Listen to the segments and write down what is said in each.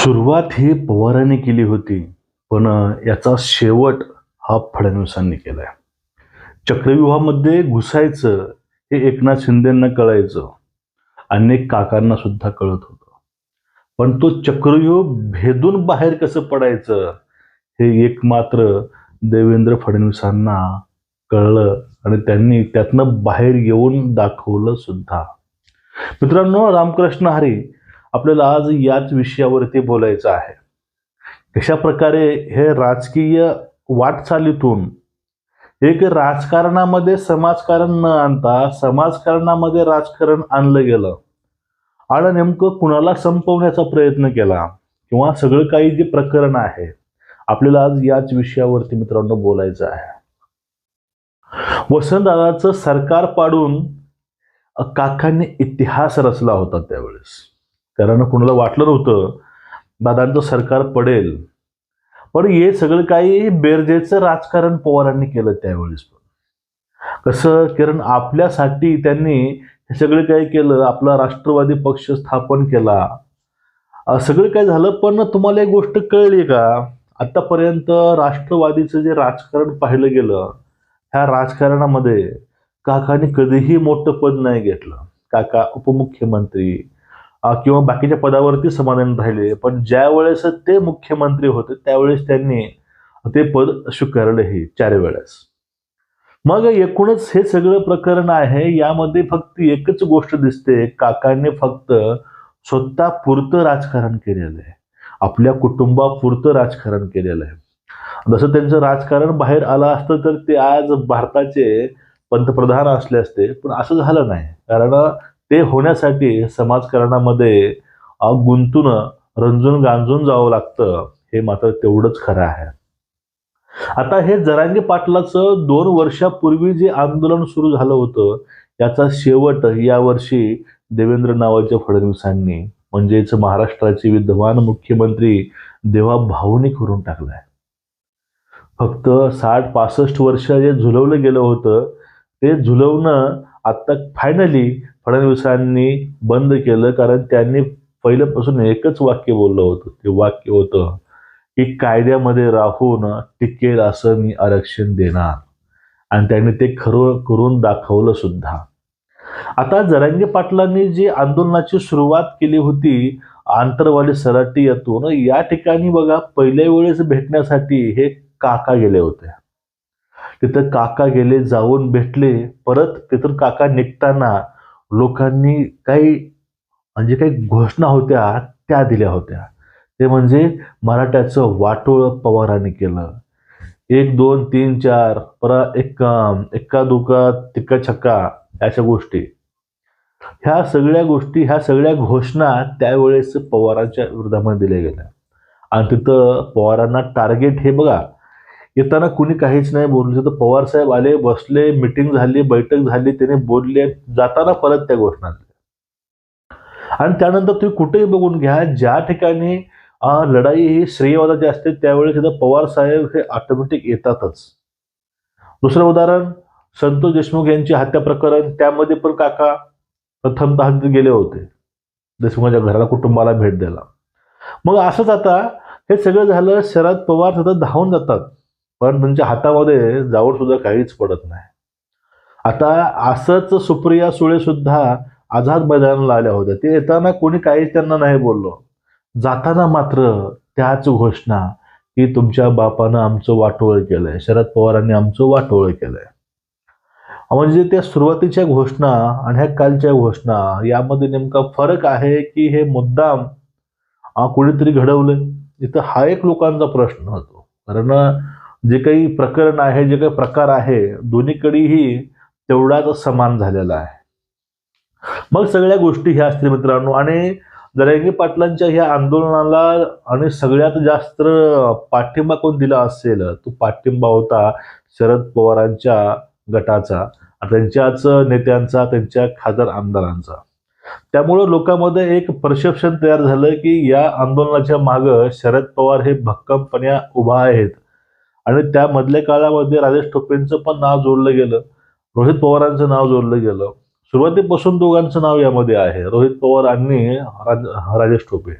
सुरुवात ही पवारांनी केली होती पण याचा शेवट हा फडणवीसांनी केलाय. चक्रव्यूहामध्ये घुसायचं हे एकनाथ शिंदेंना कळायचं अनेक काकांना सुद्धा कळत होतं. पण तो चक्रव्यूह भेदून बाहेर कसं पडायचं हे एक मात्र देवेंद्र फडणवीसांना कळलं आणि त्यांनी त्यातनं बाहेर येऊन दाखवलं सुद्धा. मित्रांनो रामकृष्ण हरी आपल्याला आज याच विषयावरती बोलायचं आहे. कशा प्रकारे हे राजकीय वाटचालीतून एक राजकारणामध्ये समाजकारण न आणता समाजकारणामध्ये राजकारण आणलं गेलं. आणि नेमकं कुणाला संपवण्याचा प्रयत्न केला किंवा सगळं काही जे प्रकरण आहे आपल्याला आज याच विषयावरती मित्रांनो बोलायचं आहे. वसंतदादाचं सरकार पाडून काकांनी इतिहास रचला होता त्यावेळेस. कारण कुणाला वाटलं नव्हतं दादांचं सरकार पडेल. पण हे सगळं काही बेरजेचं राजकारण पवारांनी केलं त्यावेळेस पण. कसं कारण आपल्यासाठी त्यांनी हे सगळं काही केलं आपला राष्ट्रवादी पक्ष स्थापन केला. सगळं काय झालं पण तुम्हाला एक गोष्ट कळली का? आतापर्यंत राष्ट्रवादीचं जे राजकारण पाहिलं गेलं ह्या राजकारणामध्ये काकाने कधीही मोठं पद नाही घेतलं. काका उपमुख्यमंत्री किंवा बाकीच्या पदावरती समाधान राहिले. पण ज्या वेळेस ते मुख्यमंत्री होते त्यावेळेस त्यांनी ते पद स्वीकारलंही चार वेळेस. मग एकूणच हे सगळं प्रकरण आहे यामध्ये फक्त एकच गोष्ट दिसते. काकांनी फक्त स्वतः पुरतं राजकारण केलेलं आहे. आपल्या कुटुंबापुरतं राजकारण केलेलं आहे. जसं त्यांचं राजकारण बाहेर आलं असतं तर ते आज भारताचे पंतप्रधान असले असते. पण असं झालं नाही. कारण ते होण्यासाठी समाजकारणामध्ये गुंतून रंजून गांजून जावं लागतं. हे मात्र तेवढंच खरं आहे. आता हे जरांगे पाटलाचं दोन वर्षापूर्वी जे आंदोलन सुरू झालं होतं याचा शेवट यावर्षी देवेंद्र नावाच्या फडणवीसांनी म्हणजेच महाराष्ट्राचे विद्यमान मुख्यमंत्री देवा भाऊनी करून टाकलाय फक्त साठ पासष्ट वर्ष जे झुलवलं गेलं होतं ते झुलवणं आता फायनली फडणवीसांनी बंद केलं कारण त्यांनी पहिल्यापासून एकच वाक्य बोललं होतं. ते वाक्य होतं की कायद्यामध्ये राहून टिकेल असं मी आरक्षण देणार. आणि त्यांनी ते खरं करून दाखवलं सुद्धा. आता जरांगे पाटलांनी जी आंदोलनाची सुरुवात केली होती आंतरवाली सराटी यातून या ठिकाणी बघा पहिल्या वेळेस भेटण्यासाठी हे काका गेले होते. तिथं काका गेले जाऊन भेटले परत तिथून काका निघताना लोकांनी काही म्हणजे काही घोषणा होत्या त्या दिल्या होत्या. ते म्हणजे मराठ्याचं वाटोळ पवारांनी केलं. एक दोन तीन चार परा एक्का एक्का दुका तिक्का छक्का अशा गोष्टी. ह्या सगळ्या गोष्टी ह्या सगळ्या घोषणा त्यावेळेस पवारांच्या विरोधामध्ये दिल्या गेल्या. आणि तिथं पवारांना टार्गेट हे बघा येताना कुणी काहीच नाही बोललं तर पवार साहेब आले बसले मिटिंग झाली बैठक झाली त्याने बोलले जाताना परत त्या घोषणा दिल्या. आणि त्यानंतर तुम्ही कुठेही बघून घ्या ज्या ठिकाणी लढाई ही श्रेयवादाची असते त्यावेळेस तिथं पवार साहेब हे ऑटोमॅटिक येतातच. दुसरं उदाहरण संतोष देशमुख यांची हत्या प्रकरण त्यामध्ये पण काका प्रथमतः तिथे गेले होते. देशमुखांच्या घराला कुटुंबाला भेट द्यायला. मग असंच आता हे सगळं झालं शरद पवार सतत धावून जातात. पण त्यांच्या हातामध्ये जाऊन सुद्धा काहीच पडत नाही. आता असंच सुप्रिया सुळे सुद्धा आझाद मैदानाला आल्या होत्या. ते येताना कोणी काहीच त्यांना नाही बोललो. जाताना मात्र त्याच घोषणा की तुमच्या बापानं आमचं वाटोळ केलंय. शरद पवारांनी आमचं वाटोळ केलंय. म्हणजे त्या सुरुवातीच्या घोषणा आणि ह्या कालच्या घोषणा यामध्ये नेमका फरक आहे की हे मुद्दाम कुणीतरी घडवलंय? घडवलं इथं हा एक लोकांचा प्रश्न होतो. कारण जे काही प्रकरण आहे जे काही प्रकार आहे दोन्हीकडेही तेवढाच समान झालेला आहे. मग सगळ्या गोष्टी ह्या असतील मित्रांनो. आणि जरांगी पाटलांच्या ह्या आंदोलनाला आणि सगळ्यात जास्त पाठिंबा कोण दिला असेल? तो पाठिंबा होता शरद पवारांच्या गटाचा त्यांच्याच नेत्यांचा त्यांच्या खासदार आमदारांचा. त्यामुळं लोकांमध्ये एक परसेप्शन तयार झालं की या आंदोलनाच्या मागं शरद पवार हे भक्कमपणे उभा आहेत. आणि त्या मधल्या काळामध्ये राजेश टोपेंचं पण नाव जोडलं गेलं. रोहित पवारांचं नाव जोडलं गेलं. सुरुवातीपासून दोघांचं नाव यामध्ये आहे. रोहित पवार आणि राज- राजेश टोपे.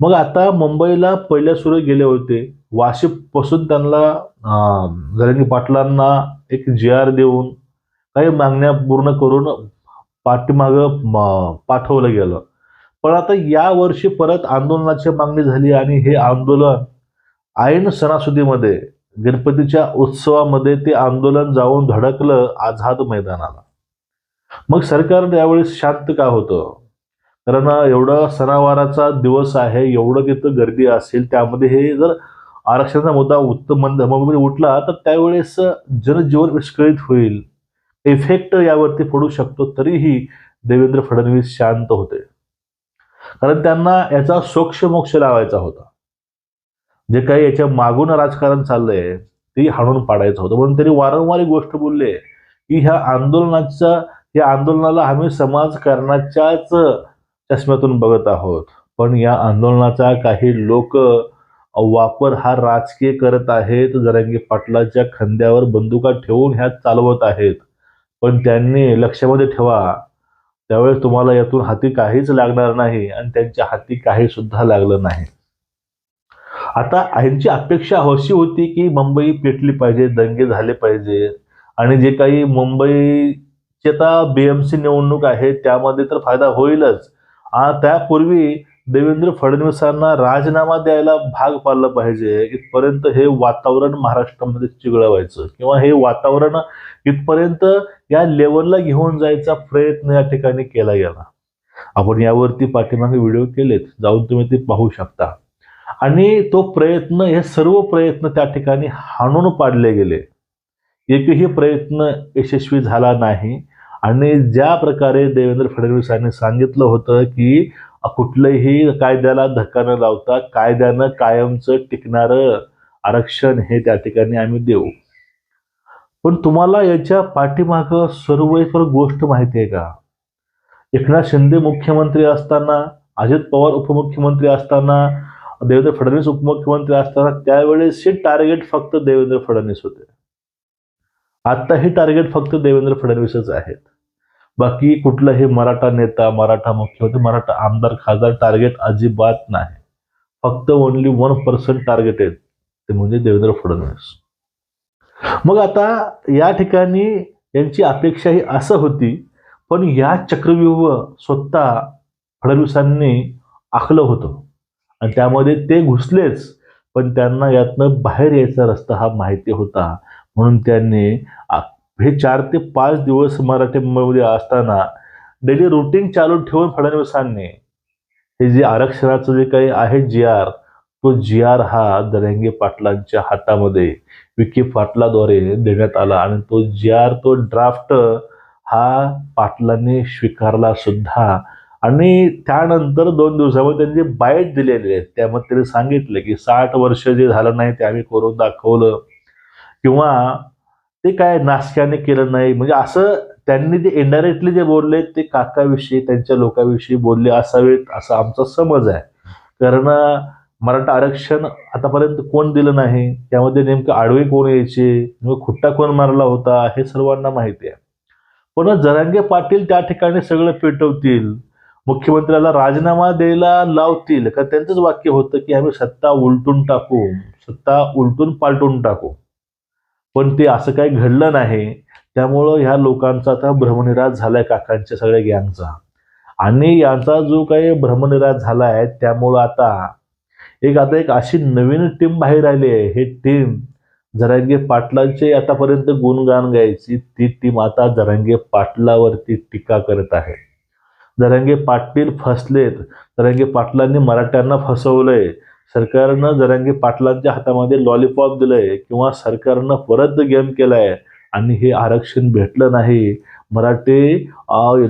मग आता मुंबईला पहिल्या सुरू गेले होते. वाशिपासून त्यांना अं, पाटलांना एक जी आर देऊन काही मागण्या पूर्ण करून पाठीमागं पाठवलं गेलं. पण आता या वर्षी परत आंदोलनाची मागणी झाली आणि हे आंदोलन ऐन सणासुदीमध्ये गणपतीच्या उत्सवामध्ये ते आंदोलन जाऊन धडकलं आझाद मैदानाला. मग सरकार त्यावेळेस शांत का होतं? कारण एवढं सणावाराचा दिवस आहे एवढं तिथं गर्दी असेल त्यामध्ये हे जर आरक्षणाचा मुद्दा उत्तम मंदमध्ये उठला तर त्यावेळेस जनजीवन विस्कळीत होईल. इफेक्ट यावरती पडू शकतो तरीही देवेंद्र फडणवीस शांत होते. कारण त्यांना याचा सोक्ष मोक्ष लावायचा होता. जे काही याच्या मागून राजकारण चाललंय ते हाणून पाडायचं होतं. म्हणून त्यांनी वारंवार एक गोष्ट बोलली की ह्या आंदोलनाच्या या आंदोलनाला आम्ही समाजकारणाच्याच चष्म्यातून बघत आहोत. पण या आंदोलनाचा काही लोक वापर हा राजकीय करत आहेत. जरांगी पाटलाच्या खांद्यावर बंदुका ठेवून ह्या चालवत आहेत. पण त्यांनी लक्षामध्ये ठेवा. त्यावेळेस तुम्हाला यातून हाती काहीच लागणार नाही आणि त्यांच्या हाती काही सुद्धा लागलं नाही. आता यांची अपेक्षा अशी होती की मुंबई पेटली पाहिजे दंगे झाले पाहिजे. आणि जे काही मुंबईची आता बीएमसी निवडणूक आहे त्यामध्ये तर फायदा होईलच. त्यापूर्वी देवेंद्र फडणवीसांना राजीनामा द्यायला भाग पाडलं पाहिजे. इथपर्यंत हे वातावरण महाराष्ट्रामध्ये चिघळवायचं. किंवा हे वातावरण इथपर्यंत या लेवलला घेऊन जायचा प्रयत्न या ठिकाणी केला गेला. आपण यावरती पाठीमागे व्हिडिओ केलेत. जाऊन तुम्ही ते पाहू शकता. आणि तो प्रयत्न हे सर्व प्रयत्न त्या ठिकाणी हाणून पाडले गेले. एकही प्रयत्न यशस्वी झाला नाही. आणि ज्या प्रकारे देवेंद्र फडणवीसांनी सांगितलं होतं की कुठलंही कायद्याला धक्का न लावता कायद्यानं कायमचं टिकणारं आरक्षण हे त्या ठिकाणी आम्ही देऊ. पण तुम्हाला याच्या पाठीमागं सर्व गोष्ट माहिती आहे का? एकनाथ शिंदे मुख्यमंत्री असताना अजित पवार उपमुख्यमंत्री असताना देवेंद्र फडणवीस उपमुख्यमंत्री असताना त्यावेळेस हे टार्गेट फक्त देवेंद्र फडणवीस होते. आता हे टार्गेट फक्त देवेंद्र फडणवीसच आहेत. बाकी कुठलाही मराठा नेता मराठा मुख्यमंत्री मराठा आमदार खासदार टार्गेट अजिबात नाही. फक्त ओनली वन पर्सेंट टार्गेट आहेत. ते म्हणजे देवेंद्र फडणवीस. मग आता या ठिकाणी यांची अपेक्षा ही असं होती पण या चक्रव्यूह स्वतः फडणवीसांनी आखलं होतं. आणि त्यामध्ये ते घुसलेच पण त्यांना यातनं बाहेर यायचा रस्ता हा माहिती होता. म्हणून त्यांनी हे चार ते पाच दिवस मराठी मुंबईमध्ये असताना डेली रुटीन चालू ठेवून फडणवीसांनी हे जे आरक्षणाचं जे काही आहे जी आर तो जी आर हा दरंगे पाटलांच्या हातामध्ये विखे पाटलाद्वारे देण्यात आला आणि तो जी आर तो ड्राफ्ट हा पाटलांनी स्वीकारला सुद्धा. आणि त्यानंतर दोन दिवसामध्ये त्यांनी जे बाईट दिलेले आहेत त्यामध्ये त्यांनी सांगितलं की साठ वर्ष जे झालं नाही ते आम्ही करून दाखवलं. किंवा ते काय नाशकाने केलं नाही. म्हणजे असं त्यांनी ते इनडायरेक्टली जे बोलले ते काकाविषयी त्यांच्या लोकांविषयी बोलले असावेत असा आमचा समज आहे. कारण मराठा आरक्षण आतापर्यंत कोण दिलं नाही? त्यामध्ये नेमकं आडवे कोण यायचे? खुट्टा कोण मारला होता? हे सर्वांना माहिती आहे. पण जरांगे पाटील त्या ठिकाणी सगळं पेटवतील. मुख्यमंत्र्याला राजीनामा द्यायला लावतील. का त्यांचंच वाक्य होतं की आम्ही सत्ता उलटून टाकू सत्ता उलटून पालटून टाकू. पण ते असं काही घडलं नाही. त्यामुळं ह्या लोकांचा आता भ्रमनिराश झालाय काकांच्या सगळ्या गँगचा. आणि यांचा जो काही भ्रमनिराश झाला आहे त्यामुळं आता एक आता एक अशी नवीन टीम बाहेर आली आहे. हे टीम जरांगे पाटलांचे आतापर्यंत गुणगान गायची ती टीम आता जरांगे पाटलावरती टीका करत आहे. जरांगे पाटील फसलेत. जरांगे पाटलांनी मराठ्यांना फसवलंय. सरकारनं जरांगे पाटलांच्या हातामध्ये लॉलीपॉप दिलंय किंवा सरकारनं परत गेम केलाय आणि हे आरक्षण भेटलं नाही. मराठे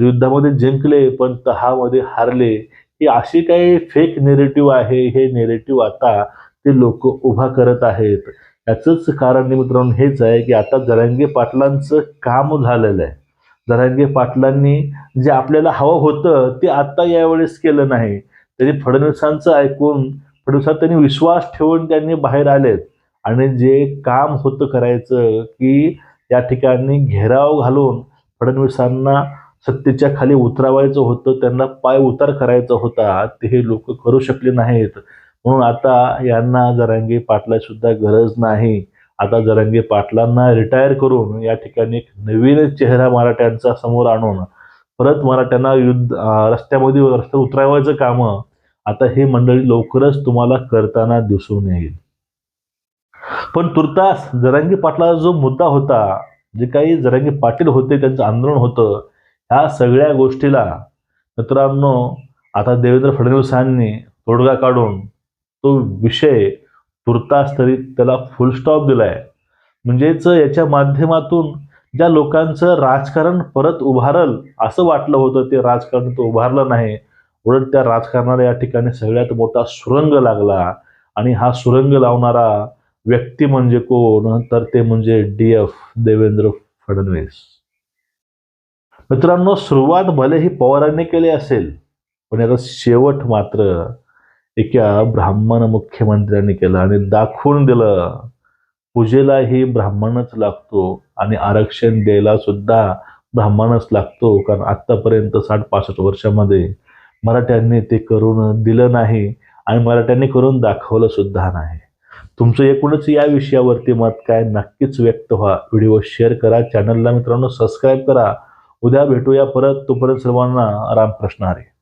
युद्धामध्ये जिंकले पण तहामध्ये हारले. ही अशी काही फेक नेरेटिव्ह आहे. हे नेरेटिव्ह आता ते लोक उभा करत आहेत. याचंच कारण मित्रांनो हेच आहे की आता जरांगे पाटलांचं काम झालेलं आहे. जरांगे पाटलांनी जे आपल्याला हवं होतं ते आत्ता यावेळेस केलं नाही. तरी फडणवीसांचं ऐकून फडणवीसात त्यांनी विश्वास ठेवून त्यांनी बाहेर आलेत. आणि जे काम होतं करायचं की या ठिकाणी घेराव घालून फडणवीसांना सत्तेच्या खाली उतरावायचं होतं त्यांना पाय उतार करायचा होता ते हे लोक करू शकले नाहीत. म्हणून आता यांना जरांगी पाटला सुद्धा गरज नाही. आता जरांगे पाटलांना रिटायर करून या ठिकाणी एक नवीन चेहरा मराठ्यांचा समोर आणून परत मराठ्यांना युद्ध रस्त्यामध्ये रस्ते उतरावायचं कामं आता हे मंडळी लवकरच तुम्हाला करताना दिसून येईल. पण तुर्तास जरांगी पाटलाचा जो मुद्दा होता जे काही जरांगी पाटील होते त्यांचं आंदोलन होतं ह्या सगळ्या गोष्टीला मित्रांनो आता देवेंद्र फडणवीसांनी तोडगा काढून तो विषय तुर्तास तरी त्याला फुल स्टॉप दिलाय. म्हणजेच याच्या माध्यमातून ज्या लोकांचं राजकारण परत उभारल असं वाटलं होतं ते राजकारण तर उभारलं नाही. उलट त्या राजकारणाला या ठिकाणी सगळ्यात मोठा सुरंग लागला. आणि हा सुरंग लावणारा व्यक्ती म्हणजे कोण? तर ते म्हणजे डी एफ देवेंद्र फडणवीस. मित्रांनो सुरुवात भलेही पवारांनी केली असेल पण याचा शेवट मात्र एका ब्राह्मण मुख्यमंत्र्यांनी केलं आणि दाखवून दिलं. पूजेलाही ब्राह्मणच लागतो आणि आरक्षण द्यायला सुद्धा ब्राह्मणच लागतो कारण आत्तापर्यंत साठ पासष्ट वर्षामध्ये मराठ्यांनी ते करून दिलं नाही आणि मराठ्यांनी करून दाखवलं सुद्धा नाही. तुमचं एकूणच या विषयावरती मत काय? नक्कीच व्यक्त व्हा. व्हिडिओ शेअर करा. चॅनलला मित्रांनो सबस्क्राईब करा. उद्या भेटूया परत. तोपर्यंत सर्वांना रामकृष्ण हरे.